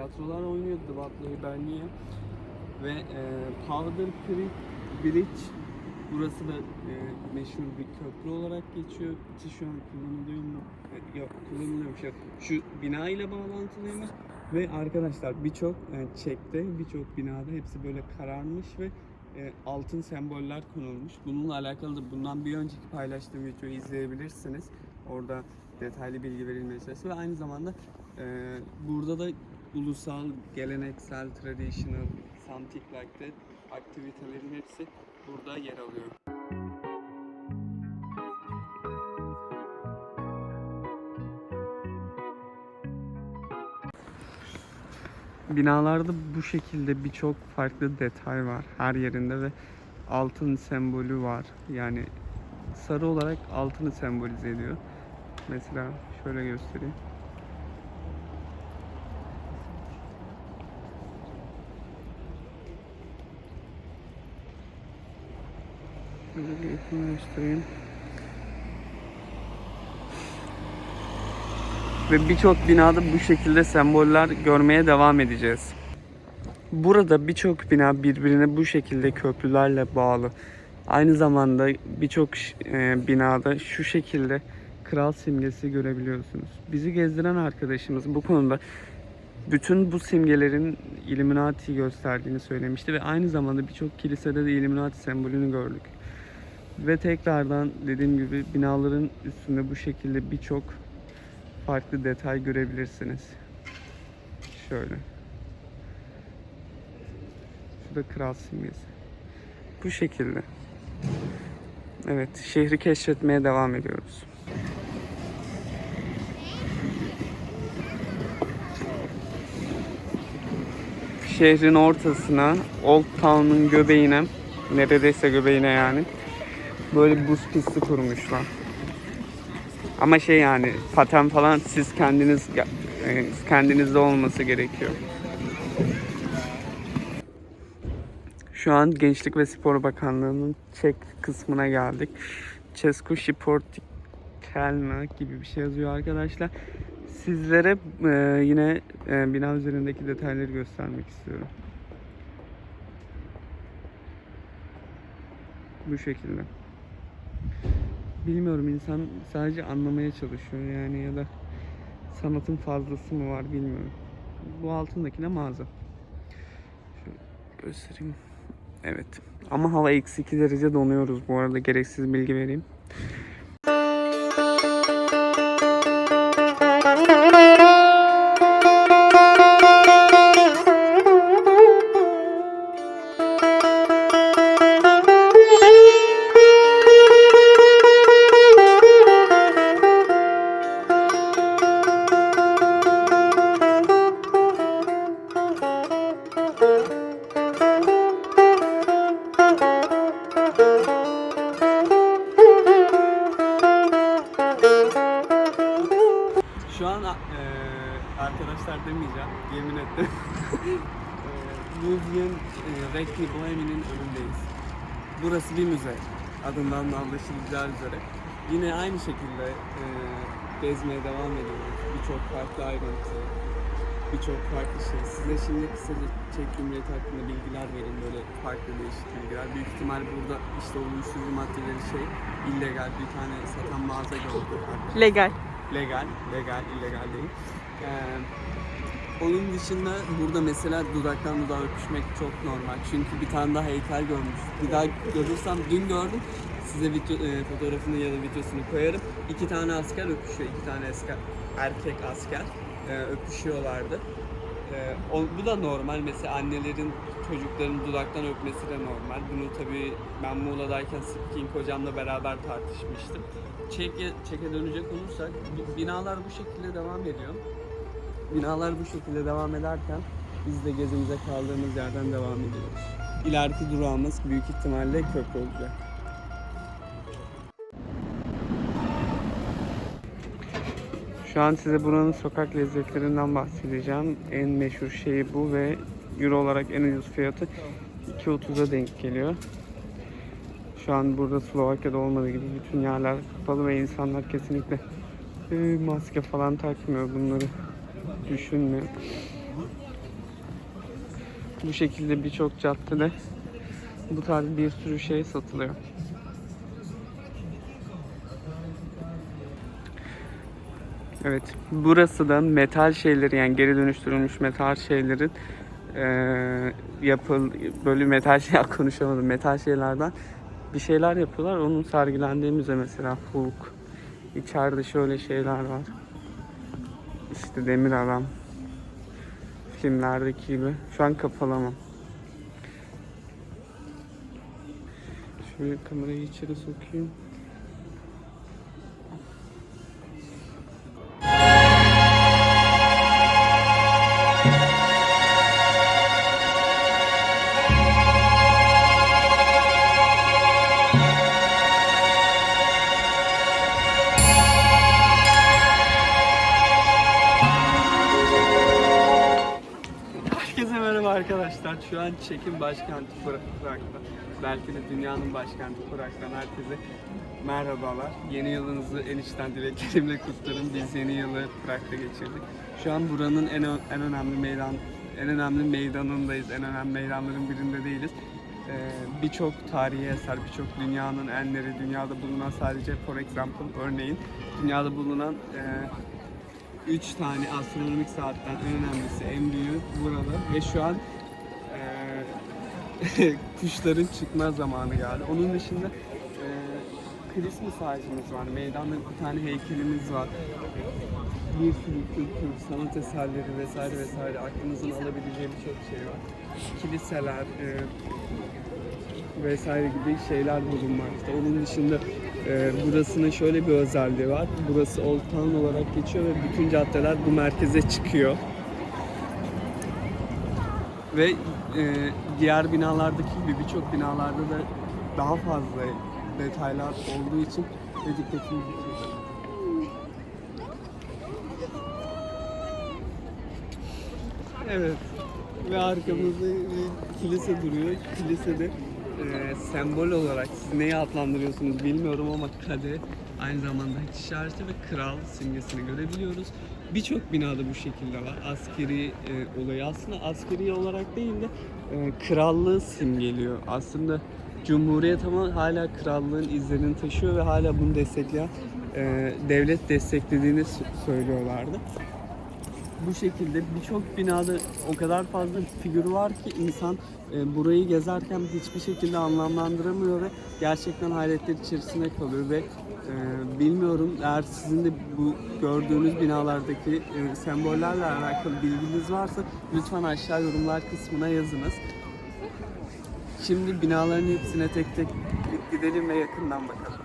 tiyatrolar oynuyor. The Butler Hibernia ve e, Powder Bridge Burası da e, meşhur bir köprü olarak geçiyor. Ki şu an kullanılıyor mu? E, Yok kullanılıyormuş. Şu bina ile bağlantılıymış. Ve arkadaşlar birçok e, çekte, birçok binada hepsi böyle kararmış ve e, altın semboller konulmuş. Bununla alakalı da bundan bir önceki paylaştığım videoyu izleyebilirsiniz. Orada detaylı bilgi verilmeye çalışıyor ve aynı zamanda e, burada da ulusal, geleneksel, traditional, something like that aktivitelerin hepsi burada yer alıyor. Binalarda bu şekilde birçok farklı detay var her yerinde ve altın sembolü var. Yani sarı olarak altını sembolize ediyor. Mesela şöyle göstereyim. Şöyle yakınlaştırayım. Ve birçok binada bu şekilde semboller görmeye devam edeceğiz. Burada birçok bina birbirine bu şekilde köprülerle bağlı. Aynı zamanda birçok e, binada şu şekilde kral simgesi görebiliyorsunuz. Bizi gezdiren arkadaşımız bu konuda bütün bu simgelerin Illuminati gösterdiğini söylemişti ve aynı zamanda birçok kilisede de Illuminati sembolünü gördük. Ve tekrardan dediğim gibi binaların üstünde bu şekilde birçok farklı detay görebilirsiniz. Şöyle. Şurada kral simgesi. Bu şekilde. Evet, şehri keşfetmeye devam ediyoruz. Şehrin ortasına, Old Town'un göbeğine, neredeyse göbeğine yani, böyle buz pisti kurmuşlar. Ama şey yani paten falan siz kendiniz e, kendinizde olması gerekiyor. Şu an Gençlik ve Spor Bakanlığı'nın Çek kısmına geldik. Česko Sportikelna gibi bir şey yazıyor arkadaşlar. Sizlere e, yine e, bina üzerindeki detayları göstermek istiyorum. Bu şekilde. Bilmiyorum insan sadece anlamaya çalışıyor yani ya da sanatın fazlası mı var bilmiyorum. Bu altındaki ne mağaza. Şöyle göstereyim. Evet. Ama hava eksi 2 derece donuyoruz bu arada gereksiz bilgi vereyim. Şu an eee, arkadaşlar demeyeceğim, yemin ettim. Museum Reckli Bohemian'in önündeyiz. Burası bir müze. Adından da anlaşılacağı üzere. Yine aynı şekilde eee, gezmeye devam ediyoruz. Birçok farklı ayrıntı, birçok farklı şey. Size şimdi kısaca Çek Cumhuriyeti hakkında bilgiler vereyim. Böyle farklı değişik bilgiler. Büyük ihtimal burada işte o uyuşturucu maddeleri şey illegal bir tane satan mağaza gördük. Legal. Legal, legal, illegal değil. Ee, onun dışında burada mesela dudaktan dudağa öpüşmek çok normal. Çünkü bir tane daha heykel görmüş. Bir daha görürsem dün gördüm. Size video, e, fotoğrafını ya da videosunu koyarım. İki tane asker öpüşüyor. iki tane asker, erkek asker e, öpüşüyorlardı. E, o, bu da normal. Mesela annelerin çocukların dudaktan öpmesi de normal. Bunu tabii ben Muğla'dayken King hocamla beraber tartışmıştım. Çek'e, Çek'e dönecek olursak bi- binalar bu şekilde devam ediyor. Binalar bu şekilde devam ederken biz de gezimize kaldığımız yerden devam ediyoruz. İleriki durağımız büyük ihtimalle köprü olacak. Şu an size buranın sokak lezzetlerinden bahsedeceğim. En meşhur şeyi bu ve euro olarak en ucuz fiyatı 2.30'a denk geliyor. Şu an burada Slovakya'da olmadığı gibi bütün yerler kapalı ve insanlar kesinlikle e, maske falan takmıyor bunları düşünmüyor. Bu şekilde birçok caddede bu tarz bir sürü şey satılıyor. Evet, burası da metal şeyleri yani geri dönüştürülmüş metal şeylerin eee yapıl böyle metal şey konuşamadım metal şeylerden bir şeyler yapıyorlar. Onun sergilendiği müze mesela Hulk. İçeride şöyle şeyler var. İşte Demir Adam. Filmlerdeki gibi. Şu an kapalı ama. Şöyle kamerayı içeri sokayım. Merhaba arkadaşlar. Şu an Çek'in başkenti Prag'da. Belki de dünyanın başkenti Prag'dan herkese merhabalar. Yeni yılınızı en içten dileklerimle kutlarım. Biz yeni yılı Prag'da geçirdik. Şu an buranın en, en önemli meydan en önemli meydanındayız. En önemli meydanların birinde değiliz. Ee, birçok tarihi eser, birçok dünyanın enleri, dünyada bulunan sadece for example örneğin dünyada bulunan e, 3 tane astronomik saatten en önemlisi, en büyüğü burada ve şu an eee, kuşların çıkma zamanı geldi. Onun dışında eee Christmas ağacımız var, meydanda bir tane heykelimiz var. Bir sürü kültür, sanat eserleri vesaire vesaire aklınızın alabileceği birçok şey var. Kiliseler, eee vesaire gibi şeyler bulunmakta. Onun dışında e, burasının şöyle bir özelliği var. Burası Old Town olarak geçiyor ve bütün caddeler bu merkeze çıkıyor. Ve e, diğer binalardaki gibi birçok binalarda da daha fazla detaylar olduğu için ve dikkatimi çekiyor. Evet. Ve arkamızda bir kilise duruyor. Kilisede e, sembol olarak siz neyi adlandırıyorsunuz bilmiyorum ama kade aynı zamanda haç işareti ve kral simgesini görebiliyoruz. Birçok binada bu şekilde var. Askeri e, olayı aslında askeri olarak değil de e, krallığı simgeliyor. Aslında Cumhuriyet ama hala krallığın izlerini taşıyor ve hala bunu destekleyen e, devlet desteklediğini söylüyorlardı bu şekilde birçok binada o kadar fazla figür var ki insan e, burayı gezerken hiçbir şekilde anlamlandıramıyor ve gerçekten hayretler içerisinde kalıyor ve e, bilmiyorum eğer sizin de bu gördüğünüz binalardaki e, sembollerle alakalı bilginiz varsa lütfen aşağı yorumlar kısmına yazınız. Şimdi binaların hepsine tek tek gidelim ve yakından bakalım.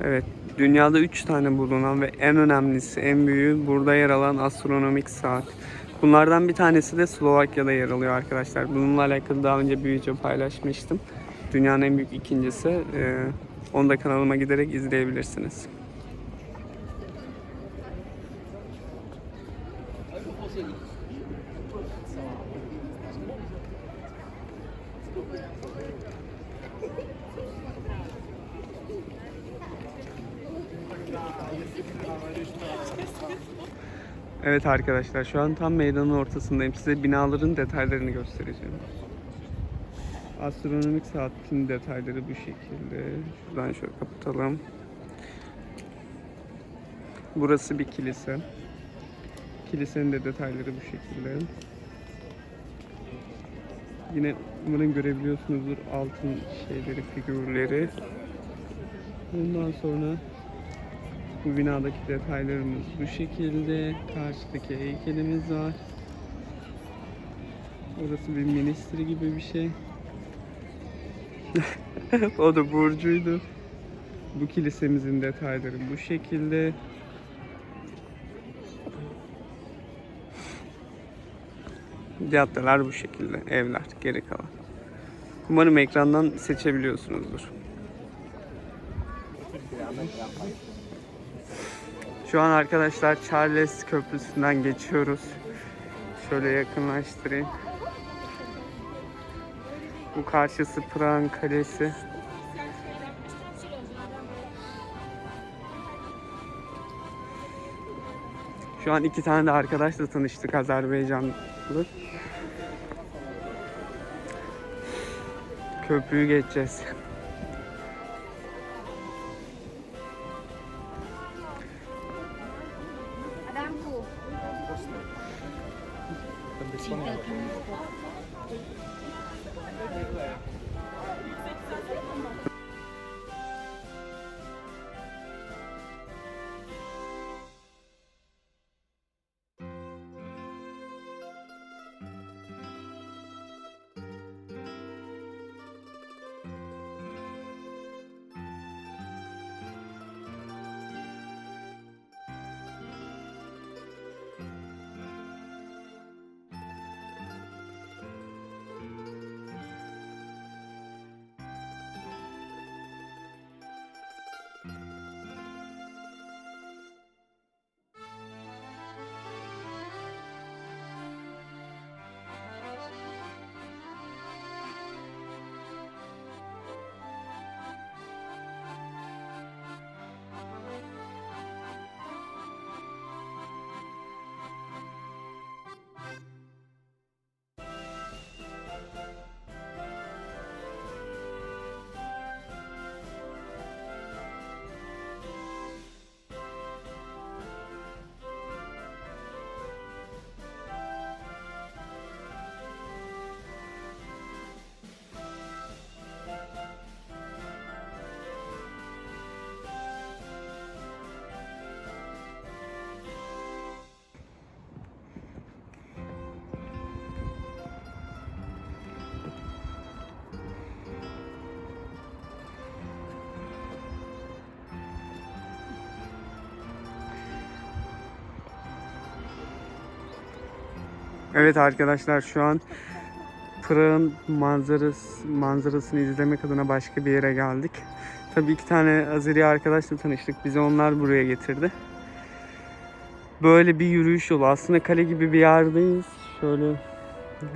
Evet, dünyada 3 tane bulunan ve en önemlisi, en büyüğü burada yer alan astronomik saat. Bunlardan bir tanesi de Slovakya'da yer alıyor arkadaşlar. Bununla alakalı daha önce video paylaşmıştım. Dünyanın en büyük ikincisi. Ee, onu da kanalıma giderek izleyebilirsiniz. Evet arkadaşlar şu an tam meydanın ortasındayım. Size binaların detaylarını göstereceğim. Astronomik saatin detayları bu şekilde. Şuradan şöyle kapatalım. Burası bir kilise. Kilisenin de detayları bu şekilde. Yine umarım görebiliyorsunuzdur altın şeyleri, figürleri. Ondan sonra bu binadaki detaylarımız bu şekilde. Karşıdaki heykelimiz var. Orası bir ministry gibi bir şey. o da Burcu'ydu. Bu kilisemizin detayları bu şekilde. Caddeler bu şekilde. Evler geri kalan. Umarım ekrandan seçebiliyorsunuzdur. Şu an arkadaşlar Charles Köprüsü'nden geçiyoruz. Şöyle yakınlaştırayım. Bu karşısı Pran Kalesi. Şu an iki tane de arkadaşla tanıştık Azerbaycanlı. Köprüyü geçeceğiz. Evet arkadaşlar şu an Pırağın manzarası, manzarasını izlemek adına başka bir yere geldik. Tabii iki tane Azeri arkadaşla tanıştık. Bizi onlar buraya getirdi. Böyle bir yürüyüş yolu. Aslında kale gibi bir yerdeyiz. Şöyle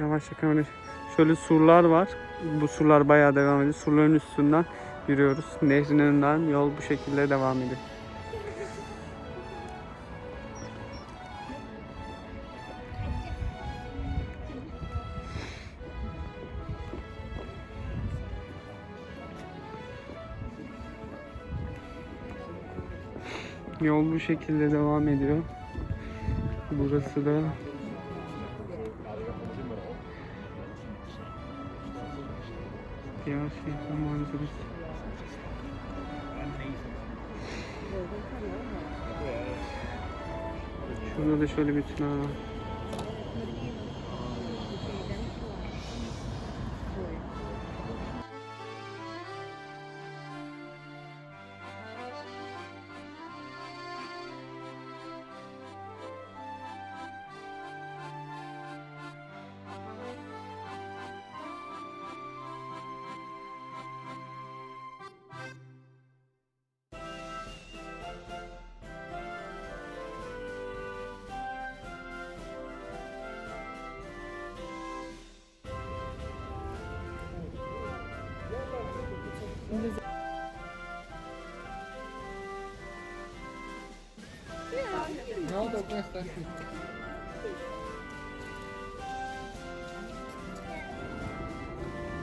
yavaş kamera. Şöyle surlar var. Bu surlar bayağı devam ediyor. Surların üstünden yürüyoruz. Nehrin önünden yol bu şekilde devam ediyor. Yol bu şekilde devam ediyor. Burası da Diğer şehrin manzarası. Şurada da şöyle bir tünel var.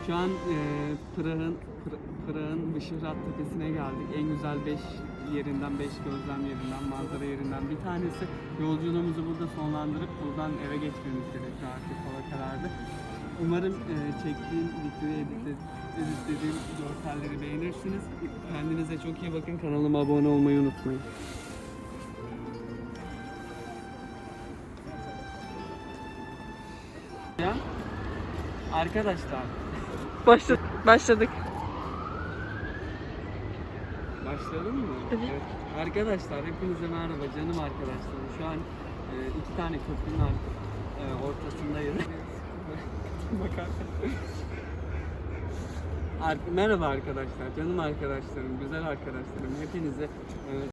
Şu an e, Pırağın Pır- Pırağın Vışıhrat Tepesi'ne geldik. En güzel 5 yerinden, 5 gözlem yerinden, manzara yerinden bir tanesi. Yolculuğumuzu burada sonlandırıp buradan eve geçmemiz gerekiyor artık hava karardı. Umarım e, çektiğim videoyu editle- editlediğim görselleri beğenirsiniz. Kendinize çok iyi bakın. Kanalıma abone olmayı unutmayın. Arkadaşlar Başladık. Başladık. Başladın mı? Evet. Arkadaşlar hepinize merhaba canım arkadaşlarım. Şu an e, iki tane köprünün e, ortasındayız. Bakar. Ar- merhaba arkadaşlar, canım arkadaşlarım, güzel arkadaşlarım. Hepinize e,